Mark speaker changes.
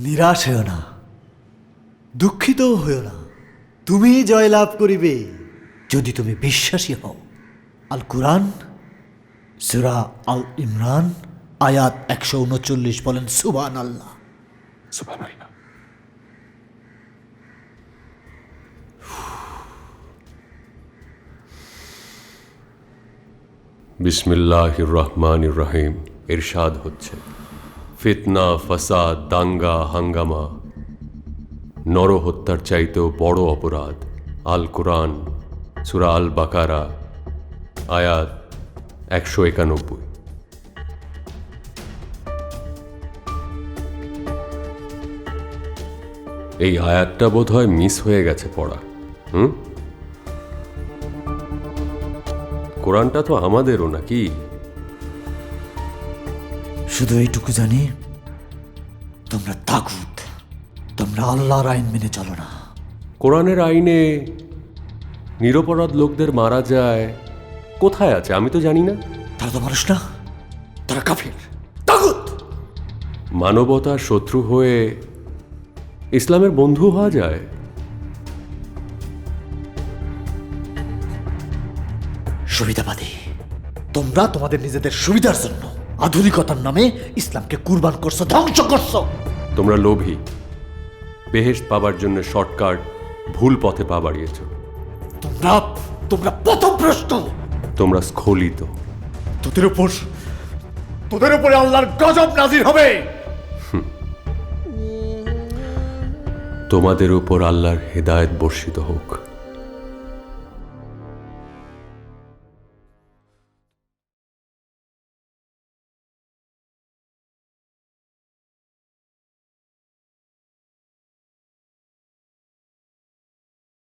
Speaker 1: নিরাশ হও না দুঃখিত হও না। তুমি জয়লাভ করিবে যদি তুমি বিশ্বাসী হও। আল কুরআন, সুরা আল ইমরান, আয়াত একশো উনচল্লিশ বলেন সুবান আল্লাহ
Speaker 2: বিসমিল্লাহ রহমান রহিম। ইরশাদ হচ্ছে। ফিতনা, ফাসাদ, দাঙ্গা, হাঙ্গামা। নরহত্যার চাইতেও বড় অপরাধ। আল কোরআন, সুরা আল বাকারা, আয়াত একশো একানব্বই। এই আয়াতটা বোধ হয় মিস হয়ে গেছে পড়া, হুম? কোরআনটা তো আমাদেরও নাকি?
Speaker 1: শুধু এইটুকু জানি তোমরা তাগুত তোমরা আল্লাহর আইন মেনে চলো না।
Speaker 2: কোরআনের আইনে নিরপরাধ লোকদের মারা যায় কোথায় আছে আমি তো জানি না।
Speaker 1: তারা তো মানুষ না তারা কাফের তাগুত।
Speaker 2: মানবতার শত্রু হয়ে ইসলামের বন্ধু হওয়া যায়।
Speaker 1: সুবিধাবাদী তোমরা তোমাদের নিজেদের সুবিধার জন্য আধুনিকতার নামে ইসলামকে কুরবান করছ ধ্বংস করছ।
Speaker 2: তোমরা লোভী বেহেশত পাবার জন্য শর্টকাট ভুল পথে পা বাড়িয়েছ।
Speaker 1: তোমরা তোমরা পথভ্রষ্ট।
Speaker 2: তোমরা স্খলিত।
Speaker 1: তোদের উপর তোদের উপরে আল্লাহর গজব নাজির হবে।
Speaker 2: তোমাদের উপর আল্লাহর হেদায়েত বর্ষিত হোক।